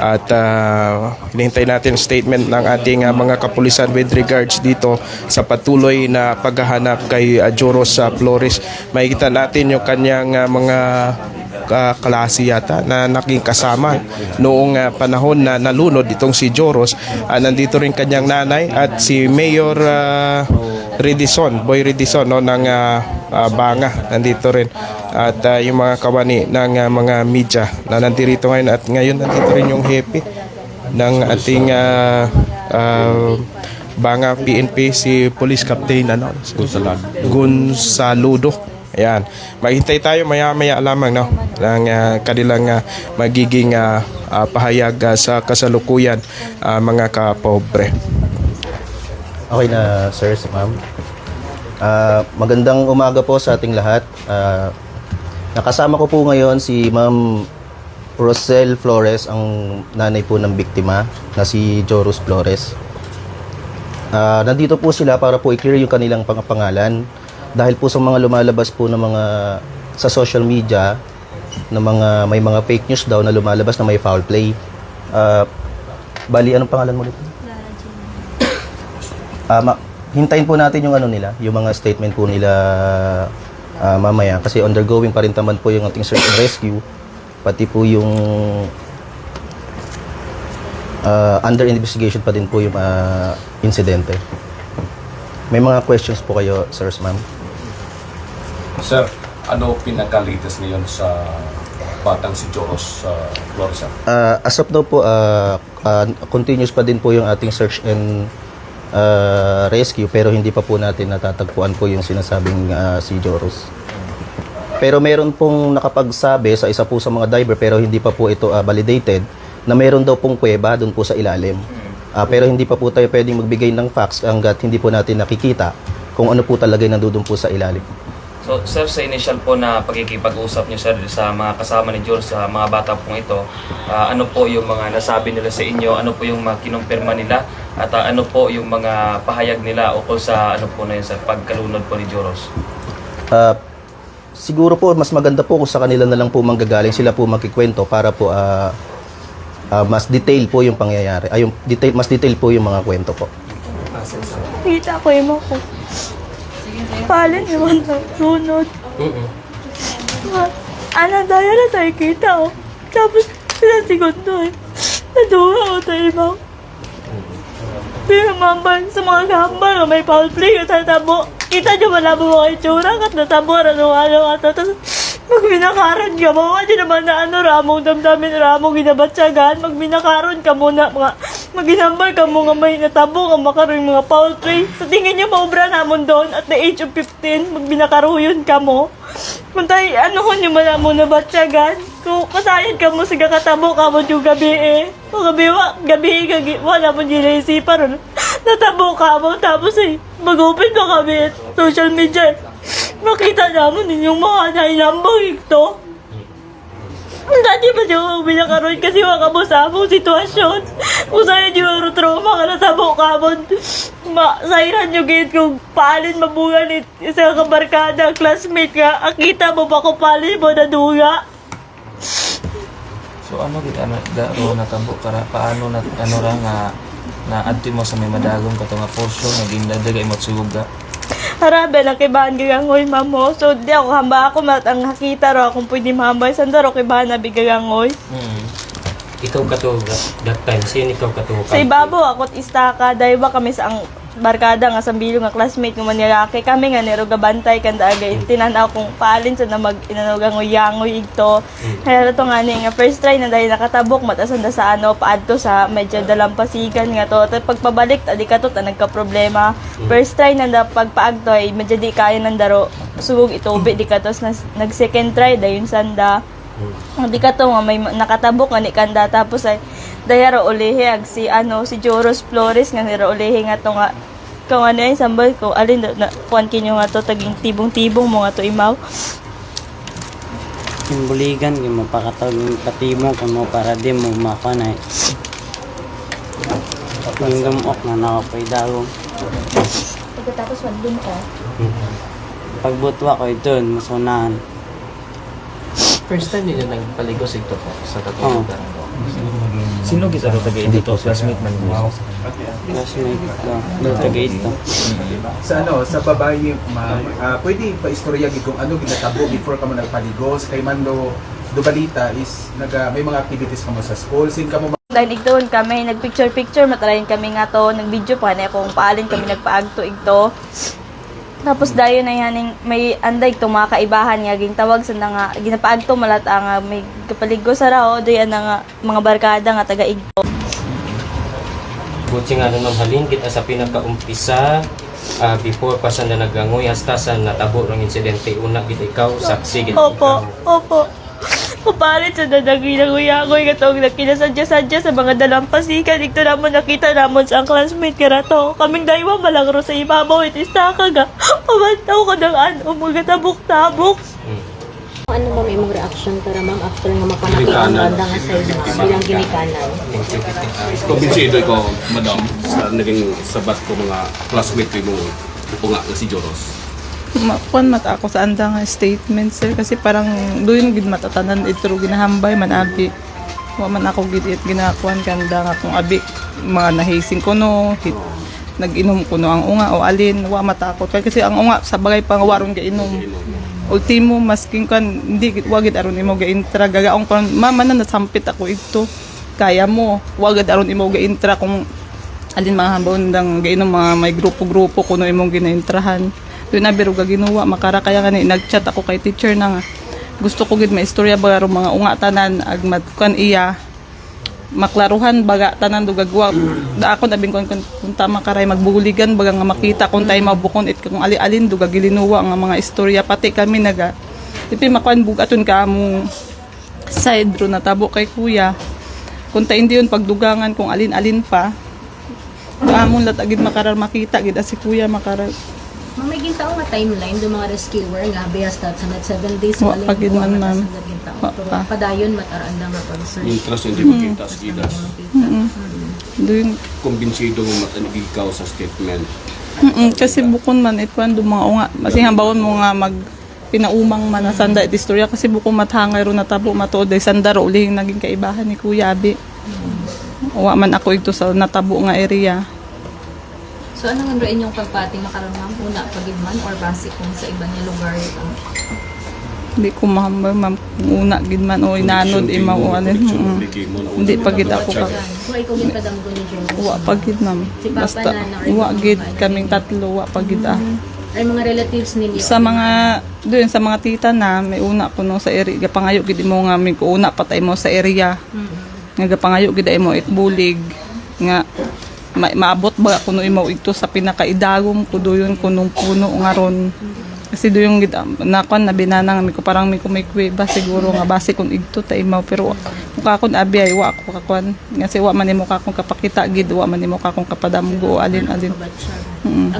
At uh, hinihintay natin statement ng ating uh, mga kapulisan with regards dito sa patuloy na paghahanap kay uh, Joros uh, Flores. Makikita natin yung kanyang uh, mga uh, klase yata na naging kasama noong uh, panahon na nalunod itong si Joros. Uh, nandito rin kanyang nanay at si Mayor uh, Redison, Boy Redison no, ng uh, uh, Banga. Nandito rin. At uh, yung mga kawani ng uh, mga media na nandito ngayon at ngayon nandito rin yung hepe ng ating uh, uh, Banga PNP si Police Captain ano, Gonzalo. Gonsaludo. Ayan. Maghintay tayo maya-maya lamang no ng uh, kanilang uh, magiging uh, uh, pahayag uh, sa kasalukuyan uh, mga kapobre. Okay na, sir, si ma'am. Ah, magandang umaga po sa ating lahat. Ah, nakasama ko po ngayon si Ma'am Rosel Flores, ang nanay po ng biktima na si Joros Flores. Ah, nandito po sila para po i-clear yung kanilang pang- pangalan dahil po sa mga lumalabas po ng mga sa social media na mga may mga fake news daw na lumalabas na may foul play. Ah, bali anong pangalan mo dito? Ah, ma- hintayin po natin yung ano nila, yung mga statement po nila ah, mamaya kasi undergoing pa rin naman po yung ating search and rescue pati po yung ah, under investigation pa din po yung ah, insidente. May mga questions po kayo, sirs, ma'am. Sir, ano pinaka-latest ngayon sa batang si Joros sa Florida? Ah, as of now po, ah, ah, continuous pa din po yung ating search and ah, rescue pero hindi pa po natin natatagpuan po yung sinasabing ah, si Joros. Pero meron pong nakapagsabi sa isa po sa mga diver pero hindi pa po ito ah, validated na meron daw pong kuweba doon po sa ilalim. Ah, pero hindi pa po tayo pwedeng magbigay ng facts hanggat hindi po natin nakikita kung ano po talaga yung nandoon po sa ilalim. So, sir, sa initial po na pagkikipag-usap niyo, sir, sa mga kasama ni George, sa mga bata pong ito, ah, ano po yung mga nasabi nila sa inyo, ano po yung mga kinumpirma nila, at ah, ano po yung mga pahayag nila ukol sa ano po na yun, sir, pagkalunod po ni Joros? Ah, siguro po mas maganda po kung sa kanila na lang po manggagaling sila po magkikwento para po ah, ah, mas detail po yung pangyayari. Ay yung detail mas detail po yung mga kwento po. Kita ko yung mga ko. Palin naman sa sunod. Ma- Ano dahil na tayo kita oh. Tapos sila segundo eh. Naduha ko tayo ibang. Pero mambal sa mga gambal may foul play yung tatabo. Kita nyo malabo mga itsura kat natabo ano-ano ato. Tapos magminakaran ka mo. Kasi naman na ano ramong damdamin ramong ginabatsagan. Magminakaron ka muna mga maginambal ka mo nga may natabo nga makaroon mga foul play. Sa tingin nyo maubra namon doon at the age of 15 magbinakaruyon ka mo. Kuntay ano ko nyo man mo na batsagan. Kung kasayad ka mo sa katabo ka mo yung gabi eh. O gabi wa, gabi gagi, wala mo ginaysi pa ron. Natabo ka mo tapos eh, mag-open mo kami social media. Makita namin ninyong mga nainambang ito. Dati pa siya kung binakaroon kasi sa among sitwasyon. Kung sa'yo di ang trauma ka natabo ka mo. Ma, sairan nyo gate kung paalin mabuga ni isang kabarkada, classmate ka. Akita mo ba kung paalin mo na duga? So, ano kita na, garo natabo kara, paano na, ano ra nga, na adti mo sa may madagong kato nga portion, naging dadagay mo suga. Harabe lang kay bahan gagangoy mamo. So di ako hamba ako mat ang hakita ro akong pwede mahambay sandaro kay bahan na bigagangoy. Hmm. Ikaw ka to, that time, sino ikaw ka to? Sa ibabaw ako't istaka dahil ba kami sa ang barkada nga sa bilog nga classmate nga manilaki kami nga nero gabantay kan daagay tinanaw kung paalin sa na mag inanogangoy yangoy igto. Kaya to nga ni nga first try na dahil nakatabok matasan da sa ano paadto sa medyo dalampasigan nga to. Tapos pagpabalik adi ka to ta nagka problema first try na da pagpaagto ay medyo di kaya nang daro. Sugog itubi di ka to nag second try dayon sanda ang di ka to nga may ma- nakatabok nga ni kanda tapos ay dayara ulihi ag si ano si Joros Flores nga nira ulihi nga to nga kung ano yung sambal ko alin na, na kuan kinyo nga to taging tibong-tibong mo nga to imaw Yung buligan, yung mapakatawag yung katimo kung mo para di mo makanay. Yung gamok na nakapay dagong. pagkatapos wadlon ko Pagbutwa ko ito, masunahan. First time ninyo nagpaligo sa ito po sa Oo. katulog Sino kita ro taga dito? Classmate man mo. Classmate ko. Taga ito. sa ano sa babae ma'am ah, pwede pa istorya gid kung ano ginatabo before ka mo nagpaligo sa kay Mando do balita is naga may mga activities ka mo sa school sin ka mo Dahil igdoon kami, nagpicture-picture, matarayin kami nga to, nag-video pa na kung paalin kami nagpaagto igto. Tapos dayon na yan, may anday to mga kaibahan nga, ging tawag sa nga, ginapaagto malata nga, may kapaligo sa rao, dayan na nga, mga barkada nga taga igto. Buti nga nung halin kita sa pinakaumpisa ah, before pa sa nanagangoy hasta sa natabo ng insidente una gid ikaw saksi gid Opo, ikaw. opo. Papalit sa dadagi ng uyagoy katong nakinasadya-sadya sa mga dalampasikan. Ito naman nakita namon sa ang classmate ka to. Kaming daywa malagro sa ibabaw itista ka ga. Pamantaw ko ng ano, mga tabok-tabok. Ano ba may mong reaction para ma'am after nga mapanakita ang Ginikanan. banda nga sa bilang ginikanan? Kumbinsido ko, madam, sa naging sabat ko mga classmate ko upo nga nga si Joros. Makuan mata ako sa anda nga statement sir kasi parang doon gid matatanan ito ginahambay man abi. Wa man ako gid it ginakuan kanda nga kung abi mga nahising ko no hit, nag-inom ko no ang unga o alin wa matakot kasi ang unga sa bagay pang waron gainom ultimo masking kan hindi gid wa gid aron imo gaintra gagaong kon mama na nasampit ako ito. Kaya mo wa gid aron imo gaintra kung alin mga hambon dang gainom mga may grupo-grupo kuno imong ginaintrahan doon na biro ginawa makara. Kaya kani nagchat ako kay teacher na nga gusto ko gid maistorya ba ro mga unga tanan ag matkuan iya. Maklaruhan baga tanan do gagwa. Da ako nabing kon kung, kung tama karay magbuligan baga nga makita kung tayo mabukon. It kung ali-alin do gagilinuwa nga mga istorya. Pati kami naga ipi makuan bugaton ka mo side ro natabo kay kuya. Kung ta hindi yun pagdugangan kung alin-alin pa Amon lat agid makarar makita gid as si kuya makarar Ma'am, may gintaong nga timeline do mga rescuer nga biya start sa net 7 days Wa walay pa gid man, ma'am. pero pa. padayon mataraan na nga pag-search. Interest hindi makita sa gidas. doon Kumbinsido mo matanig ikaw sa statement. Mm, kasi bukon man itwan do mga unga kasi hambawon mo nga mag pinaumang man na sanda it istorya kasi bukon mathangay ro natabo matuod ay sanda ro ulihing naging kaibahan ni Kuya Abi. Wa man ako ito sa natabo nga area. So ano nga rin yung pagpati makaroon ma'am una pagidman or basic kung sa iba niya lugar ito? Hindi ko ma'am kung una gid man o inanod imaw o ano. mm. Hindi pa gid ako ka. Kung ikaw ni Joe. Wa pa gid ma'am. Si Papa Basta na wa gid kaming tatlo wa pa gid ah. Ay mga relatives ninyo. sa mga doon sa mga tita na may una ko no sa area gapangayo gid mo nga may una patay mo sa area nga gapangayo gid mo itbulig nga ma maabot ba kuno imo ito sa pinakaidagom ko doyon kunong puno nga ron kasi doon gid nakon na binana nga ko parang mi ko may kuweba siguro nga base kun igto ta imaw pero mukha kon abi ay wa ako kakwan nga si wa man nimo kakong kapakita gid wa man nimo kakong kapadamgo alin alin? Mm.